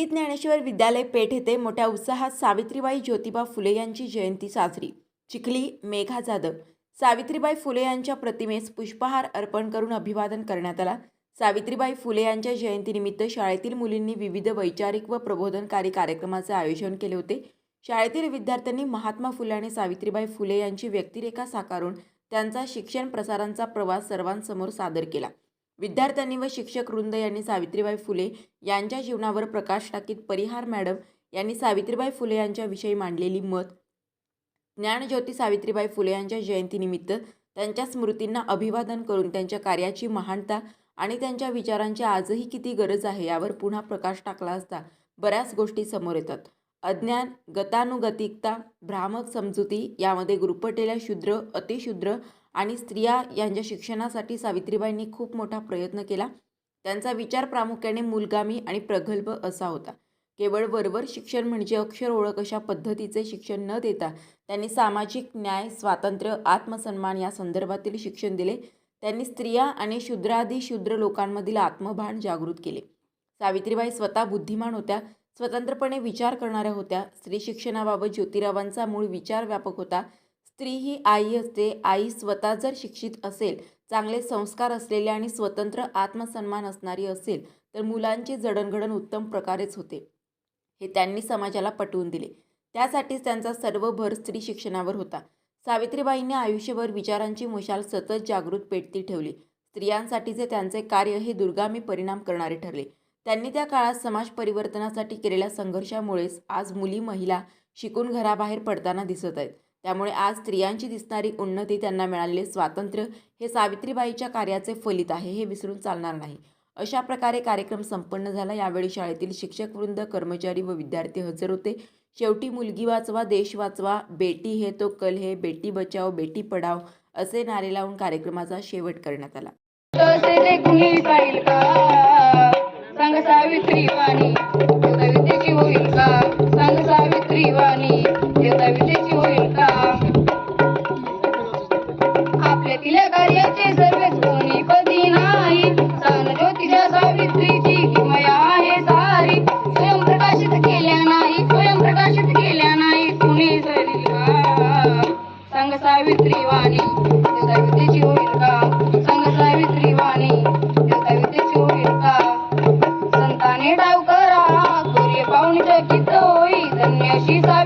श्री ज्ञानेश्वर विद्यालय पेठ येथे मोठ्या उत्साहात सावित्रीबाई ज्योतिबा फुले यांची जयंती साजरी. चिखली मेघा जाधव सावित्रीबाई फुले यांच्या प्रतिमेस पुष्पहार अर्पण करून अभिवादन करण्यात आला. सावित्रीबाई फुले यांच्या जयंतीनिमित्त शाळेतील मुलींनी विविध वैचारिक व प्रबोधनकारी कार्यक्रमाचे आयोजन केले होते. शाळेतील विद्यार्थ्यांनी महात्मा फुले आणि सावित्रीबाई फुले यांची व्यक्तिरेखा साकारून त्यांचा शिक्षण प्रसारांचा प्रवास सर्वांसमोर सादर केला. विद्यार्थ्यांनी व शिक्षक वृंद यांनी सावित्रीबाई फुले यांच्या जीवनावर प्रकाश टाकीत परिहार मॅडम यांनी सावित्रीबाई फुले यांच्याविषयी मांडलेली मत. ज्ञानज्योती सावित्रीबाई फुले यांच्या जयंतीनिमित्त त्यांच्या स्मृतींना अभिवादन करून त्यांच्या कार्याची महानता आणि त्यांच्या विचारांची आजही किती गरज आहे यावर पुन्हा प्रकाश टाकला असता बऱ्याच गोष्टी समोर येतात. अज्ञान गतानुगतिकता भ्रामक समजुती यामध्ये गुरुपटेल्या शूद्र अतिशूद्र आणि स्त्रिया यांच्या शिक्षणासाठी सावित्रीबाईंनी खूप मोठा प्रयत्न केला. त्यांचा विचार प्रामुख्याने मूलगामी आणि प्रगल्भ असा होता. केवळ वरवर शिक्षण म्हणजे अक्षर ओळख अशा पद्धतीचे शिक्षण न देता त्यांनी सामाजिक न्याय स्वातंत्र्य आत्मसन्मान या संदर्भातील शिक्षण दिले. त्यांनी स्त्रिया आणि शूद्रादी शूद्र लोकांमधील आत्मभान जागृत केले. सावित्रीबाई स्वतः बुद्धिमान होत्या स्वतंत्रपणे विचार करणाऱ्या होत्या. स्त्री शिक्षणाबाबत ज्योतिरावांचा मूळ विचार व्यापक होता. स्त्री ही आई असते. आई स्वतः जर शिक्षित असेल चांगले संस्कार असलेले आणि स्वतंत्र आत्मसन्मान असणारी असेल तर मुलांची जडणघडण उत्तम प्रकारेच होते. हे त्यांनी समाजाला पटवून दिले. त्यासाठीच त्यांचा सर्व भर स्त्री शिक्षणावर होता. सावित्रीबाईंनी आयुष्यभर विचारांची मशाल सतत जागृत पेटती ठेवली. स्त्रियांसाठीचे त्यांचे कार्य हे दुर्गामी परिणाम करणारे ठरले. त्यांनी त्या काळात समाज परिवर्तनासाठी केलेल्या संघर्षामुळेच आज मुली महिला शिकून घराबाहेर पडताना दिसत आहेत. त्यामुळे आज स्त्रियांची दिसणारी उन्नती त्यांना मिळालेले स्वातंत्र्य हे सावित्रीबाईच्या कार्याचे फलित आहे हे विसरून चालणार नाही. अशा प्रकारे कार्यक्रम संपन्न झाला. यावेळी शाळेतील शिक्षक वृंद कर्मचारी व विद्यार्थी हजर होते. शेवटी मुलगी वाचवा देश वाचवा बेटी हे तो कल हे बेटी बचाव बेटी पढाव असे नारे लावून कार्यक्रमाचा शेवट करण्यात आला.